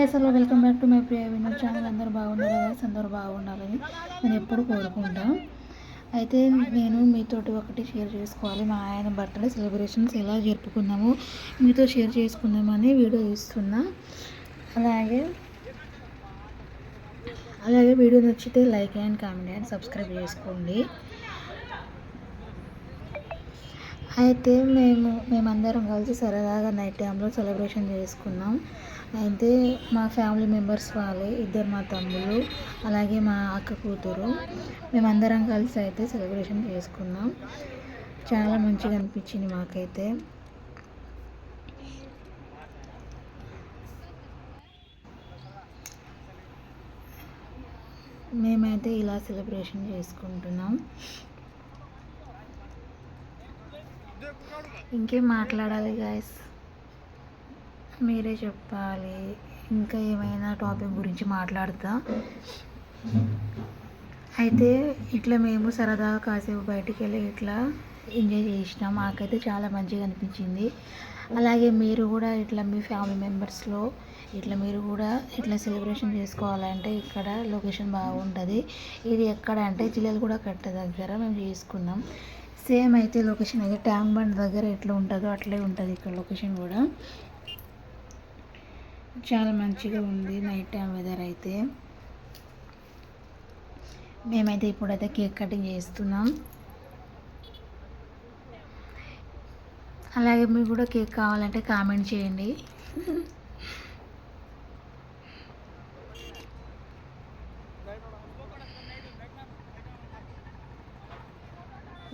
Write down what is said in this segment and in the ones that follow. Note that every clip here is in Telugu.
Guys hello welcome back to my Priya వినర్ channel. అందరూ బాగున్నారు? గైస్ అందరూ బాగుండాలని నేను ఎప్పుడు కోరుకుంటా. అయితే నేను మీతోటి ఒకటి షేర్ చేసుకోవాలి. మా ఆయన బర్త్డే సెలబ్రేషన్స్ ఎలా జరుపుకున్నాము మీతో షేర్ చేసుకుందామని వీడియో ఇస్తున్నా అలాగే అలాగే వీడియో నచ్చితే like and comment and subscribe చేసుకోండి. అయితే మేము మేమందరం కలిసి సరదాగా నైట్ టైంలో సెలబ్రేషన్ చేసుకున్నాం. అయితే మా ఫ్యామిలీ మెంబర్స్ వాళ్ళే ఇద్దరు మా తమ్ముళ్ళు అలాగే మా అక్క కూతురు మేమందరం కలిసి అయితే సెలబ్రేషన్ చేసుకున్నాం. చాలా మంచిగా అనిపించింది మాకైతే. మేమైతే ఇలా సెలబ్రేషన్ చేసుకుంటున్నాం. ఇంకేం మాట్లాడాలి గాయస్ మీరే చెప్పాలి. ఇంకా ఏమైనా టాపిక్ గురించి మాట్లాడతా? అయితే ఇట్లా మేము సరదాగా కాసేపు బయటికి వెళ్ళి ఇట్లా ఎంజాయ్ చేసినాం. మాకైతే చాలా మంచిగా అనిపించింది. అలాగే మీరు కూడా ఇట్లా మీ ఫ్యామిలీ మెంబర్స్లో ఇట్లా మీరు కూడా ఇట్లా సెలబ్రేషన్ చేసుకోవాలంటే ఇక్కడ లొకేషన్ బాగుంటుంది. ఇది ఎక్కడ అంటే జిల్లలు కూడా కట్ట దగ్గర మేము చేసుకున్నాం. సేమ్ అయితే లొకేషన్ అయితే ట్యాంక్ బండ్ దగ్గర ఎట్లా ఉంటుందో అట్లే ఉంటుంది ఇక్కడ లొకేషన్ కూడా. చాలా మంచిగా ఉంది నైట్ టైం వెదర్ అయితే. మేమైతే ఇప్పుడైతే కేక్ కటింగ్ చేస్తున్నాం. అలాగే మీకు కూడా కేక్ కావాలంటే కామెంట్ చేయండి.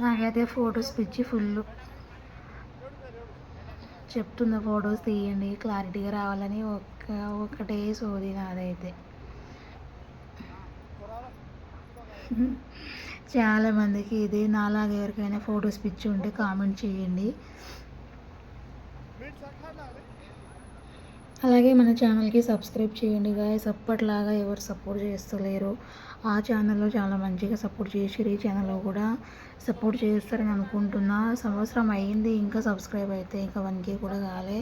నాకైతే ఫొటోస్ పిచ్చి ఫుల్. చెప్తున్న ఫొటోస్ తీయండి క్లారిటీగా రావాలని ఒక్క ఒక్కటే సోది నాదైతే. చాలామందికి ఇది నాలాగా ఎవరికైనా ఫొటోస్ పిచ్చి ఉంటే కామెంట్ చేయండి. అలాగే మన ఛానల్కి సబ్స్క్రైబ్ చేయండి గాయస్ అప్పట్లాగా ఎవరు సపోర్ట్ చేస్తలేరు. ఆ ఛానల్లో చాలా మంచిగా సపోర్ట్ చేసి ఈ ఛానల్లో కూడా సపోర్ట్ చేస్తారని అనుకుంటున్నా. సంవత్సరం అయ్యింది ఇంకా సబ్స్క్రైబ్ అయితే ఇంకా వన్ కే కూడా కాలే.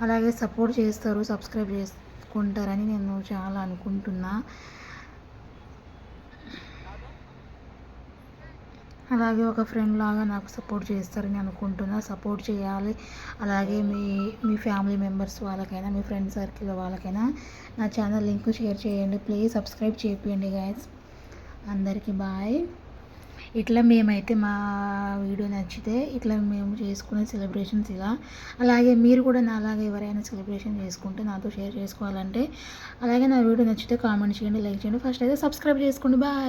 అలాగే సపోర్ట్ చేస్తారు సబ్స్క్రైబ్ చేసుకుంటారని నేను చాలా అనుకుంటున్నా. అలాగే ఒక ఫ్రెండ్ లాగా నాకు సపోర్ట్ చేస్తారని అనుకుంటున్నా. సపోర్ట్ చేయాలి. అలాగే మీ మీ ఫ్యామిలీ మెంబర్స్ వాళ్ళకైనా మీ ఫ్రెండ్ సర్కిల్ వాళ్ళకైనా నా ఛానల్ లింక్ షేర్ చేయండి. ప్లీజ్ సబ్స్క్రైబ్ చేయండి గాయస్ అందరికీ బాయ్ ఇట్లా మేమైతే మా వీడియో నచ్చితే ఇట్లా మేము చేసుకునే సెలబ్రేషన్స్ ఇలా. అలాగే మీరు కూడా నా అలాగే ఎవరైనా సెలబ్రేషన్ చేసుకుంటే నాతో షేర్ చేసుకోవాలంటే అలాగే నా వీడియో నచ్చితే కామెంట్ చేయండి లైక్ చేయండి. ఫస్ట్ అయితే సబ్స్క్రైబ్ చేసుకోండి. బాయ్